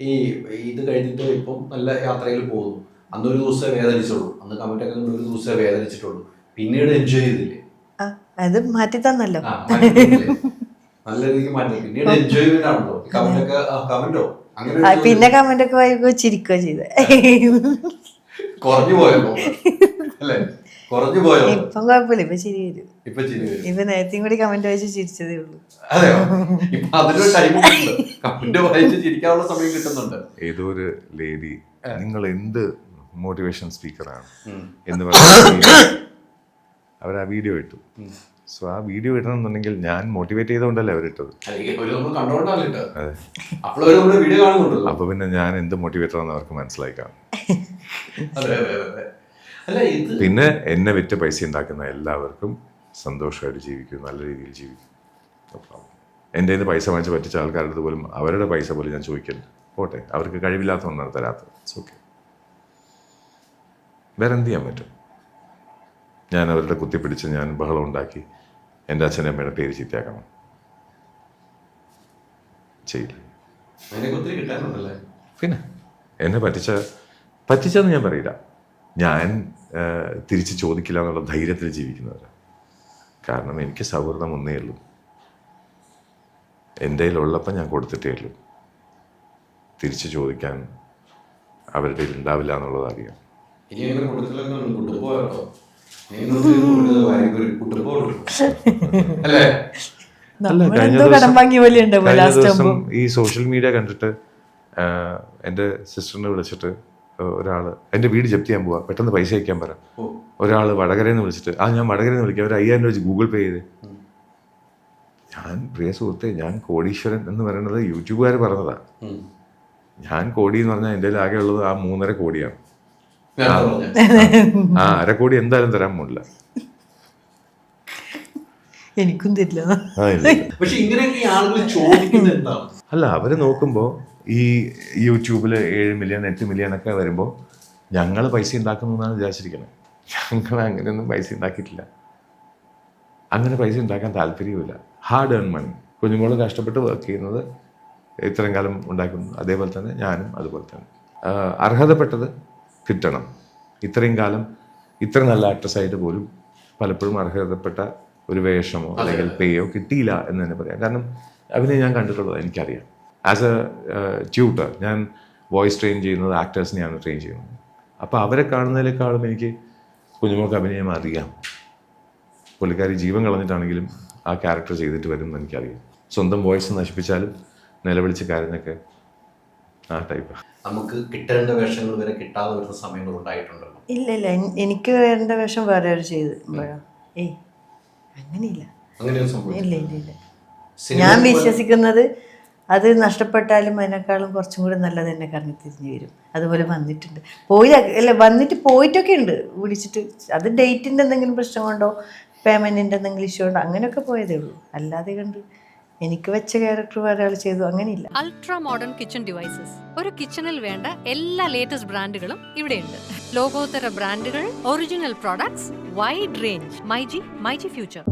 ഈ ഇത് കഴിഞ്ഞിട്ട് ഇപ്പം നല്ല യാത്രയിൽ പോകുന്നു. അന്നൊരു ദിവസമേ വേദനിച്ചുള്ളൂ. അന്ന് കമന്റ് ഒക്കെ കണ്ട് ഒരു ദിവസമേ വേദനിച്ചിട്ടുള്ളൂ. പിന്നീട് എൻജോയ് ചെയ്തില്ലേ? അത് മാറ്റി തന്നല്ലോ ആ, മാറ്റിയില്ലേ? നല്ല രീതിക്ക് മാറ്റി. പിന്നീട് എൻജോയ്മെന്റ് ആണല്ലോ കമന്റ് ഒക്കെ കമന്റോ അങ്ങനെ ആ, ഒരു പിന്നെ കമന്റ് ഒക്കെ വായിക്കുക ചിരിക്കുകയോ ചെയ്ത്. കുറഞ്ഞു പോയല്ലോ. അല്ലേ? കുറഞ്ഞു പോയോ? ഇപ്പം കുഴപ്പമില്ല ഇപ്പൊ ചിരി വരും. ഇപ്പൊ ചിരി വരും. ഇപ്പൊ നേരത്തെയും കൂടി കമന്റ് വായിച്ച് ചിരിച്ചതേ ഉള്ളൂ. അതെയോ? ഇപ്പൊ അതിനൊരു ടൈം കമന്റ് വായിച്ച് ചിരിക്കാനുള്ള സമയം കിട്ടുന്നുണ്ട്. ഏതോ ഒരു ലേഡി നിങ്ങൾ എന്ത് മോട്ടിവേഷൻ സ്പീക്കറാണ് എന്ന് പറഞ്ഞ അവർ ആ വീഡിയോ ഇട്ടു. സോ ആ വീഡിയോ ഇടണമെന്നുണ്ടെങ്കിൽ ഞാൻ മോട്ടിവേറ്റ് ചെയ്തുകൊണ്ടല്ലേ അവരിട്ടത്? അപ്പൊ പിന്നെ ഞാൻ എന്ത് മോട്ടിവേറ്റർ ആണെന്ന് അവർക്ക് മനസ്സിലായി പിന്നെ എന്നെ വിറ്റ് പൈസ ഉണ്ടാക്കുന്ന എല്ലാവർക്കും സന്തോഷമായിട്ട് ജീവിക്കും നല്ല രീതിയിൽ ജീവിക്കും. എന്റെ കയ്യിൽ പൈസ വാങ്ങിച്ച് പറ്റിച്ച ആൾക്കാരുടെ അടുത്ത് പോലും അവരുടെ പൈസ പോലും ഞാൻ ചോദിക്കരുത്. പോട്ടെ അവർക്ക് കഴിവില്ലാത്ത ഒന്നാണ് തരാത്തത്. ഇറ്റ്സ് ഓക്കെ വേറെ എന്ത് ചെയ്യാൻ പറ്റും? ഞാൻ അവരുടെ കുത്തിപ്പിടിച്ച് ഞാൻ ബഹളം ഉണ്ടാക്കി എന്റെ അച്ഛനെ അമ്മയുടെ പേര് ചീത്തയാക്കണം. ചെയ്യില്ല. പിന്നെ എന്നെ പറ്റിച്ച പറ്റിച്ചെന്ന് ഞാൻ പറയില്ല. ഞാൻ തിരിച്ച് ചോദിക്കില്ല എന്നുള്ള ധൈര്യത്തിൽ ജീവിക്കുന്നവരാണ് കാരണം എനിക്ക് സൗഹൃദം ഒന്നേ ഉള്ളൂ. എന്റെ കയ്യിലുള്ളപ്പോൾ ഞാൻ കൊടുത്തിട്ടേ ഉള്ളൂ. തിരിച്ച് ചോദിക്കാൻ അവരുടെ കയ്യിൽ ഉണ്ടാവില്ല എന്നുള്ളത് അറിയാം. ഈ സോഷ്യൽ മീഡിയ കണ്ടിട്ട് എന്റെ സിസ്റ്ററിനെ വിളിച്ചിട്ട് ഒരാൾ എന്റെ വീട് ജപ്തി ചെയ്യാൻ പോവാ. പെട്ടെന്ന് പൈസ അയക്കാൻ പറ. ഒരാൾ വടകരയിൽ നിന്ന് വിളിച്ചിട്ട് ആ ഞാൻ വടകരയിൽ നിന്ന് വിളിക്കാം. ഒരു അയ്യായിരം രൂപ വെച്ച് ഗൂഗിൾ പേ ചെയ്ത്. ഞാൻ പ്രിയ സുഹൃത്തെ ഞാൻ കോടീശ്വരൻ എന്ന് പറയുന്നത് യൂട്യൂബുകാർ പറഞ്ഞതാ. ഞാൻ കോടി എന്ന് പറഞ്ഞാൽ എന്റെ ആകെ ഉള്ളത് ആ മൂന്നര കോടിയാണ്. ഞാൻ പറഞ്ഞ. ആ അര കോടി എന്തായാലും തരാൻ പോണില്ല. എനിക്കും തരില്ല. പക്ഷെ ഇങ്ങനെയൊക്കെ ആളുകൾ ചോദിക്കുന്നത് അല്ല അവർ നോക്കുമ്പോൾ ഈ യൂട്യൂബിൽ ഏഴ് മില്യൺ എട്ട് മില്യൺ ഒക്കെ വരുമ്പോൾ ഞങ്ങൾ പൈസ ഉണ്ടാക്കുന്നു എന്നാണ് വിചാരിച്ചിരിക്കുന്നത് ഞങ്ങൾ അങ്ങനെയൊന്നും പൈസ ഉണ്ടാക്കിയിട്ടില്ല അങ്ങനെ പൈസ ഉണ്ടാക്കാൻ താല്പര്യവുമില്ല. ഹാർഡ് ഏൺ മണി കുഞ്ഞുമോൾ കഷ്ടപ്പെട്ട് വർക്ക് ചെയ്യുന്നത് ഇത്രയും കാലം ഉണ്ടാക്കുന്നു. അതേപോലെ തന്നെ ഞാനും അതുപോലെ തന്നെ. അർഹതപ്പെട്ടത് കിട്ടണം. ഇത്രയും കാലം ഇത്ര നല്ല ആക്ട്രസ് ആയിട്ട് പോലും പലപ്പോഴും അർഹതപ്പെട്ട ഒരു വേഷമോ അല്ലെങ്കിൽ പേയോ കിട്ടിയില്ല എന്ന് തന്നെ പറയാം. കാരണം അഭിനയം ഞാൻ കണ്ടിട്ടുള്ളത് എനിക്കറിയാം. ആസ് എ ട്യൂട്ടർ ഞാൻ വോയിസ് ട്രെയിൻ ചെയ്യുന്നത് ആക്ടേഴ്സിനെയാണ് ട്രെയിൻ ചെയ്യുന്നത്. അപ്പോൾ അവരെ കാണുന്നതിനേക്കാളും എനിക്ക് കുഞ്ഞുമോൾക്ക് അഭിനയം അറിയാം പുള്ളിക്കാരി ജീവൻ കളഞ്ഞിട്ടാണെങ്കിലും ആ ക്യാരക്ടർ ചെയ്തിട്ട് വരും എന്ന് എനിക്കറിയാം. സ്വന്തം വോയിസ് നശിപ്പിച്ചാലും നിലവിളിച്ച് കാര്യമൊക്കെ ആ ടൈപ്പ് നമുക്ക് കിട്ടേണ്ട വേഷങ്ങൾ വരെ കിട്ടാതെ വരുന്ന സമയങ്ങൾ ഉണ്ടായിട്ടുണ്ടല്ലോ. ഇല്ല ഇല്ല. എനിക്ക് വേണ്ട വേഷം വേറെ ഒരു ചെയ്ത് ഏയ് അങ്ങനെയില്ല. ഇല്ല ഇല്ല ഇല്ല. ഞാൻ വിശ്വസിക്കുന്നത് അത് നഷ്ടപ്പെട്ടാലും അതിനേക്കാളും കുറച്ചും കൂടി നല്ലത് തന്നെ കറങ്ങി തിരിഞ്ഞു വരും. അതുപോലെ വന്നിട്ടുണ്ട്. പോയി അല്ല വന്നിട്ട് പോയിട്ടൊക്കെ ഉണ്ട്. വിളിച്ചിട്ട് അത് ഡേറ്റിന്റെ എന്തെങ്കിലും പ്രശ്നം കൊണ്ടോ പേയ്മെന്റിന്റെ എന്തെങ്കിലും ഇഷ്യൂ ഉണ്ടോ അങ്ങനെയൊക്കെ പോയതേ ഉള്ളൂ. അല്ലാതെ കണ്ട് എനിക്ക് വെച്ച ക്യാരക്ടർ ആൾ ചെയ്തു അങ്ങനെയില്ല. അൾട്രാ മോഡേൺ കിച്ചൺ ഡിവൈസസ് ഒരു കിച്ചണിൽ വേണ്ട എല്ലാ ലേറ്റസ്റ്റ് ബ്രാൻഡുകളും ഇവിടെയുണ്ട്. ലോകോത്തര ബ്രാൻഡുകൾ original products wide range myG myG future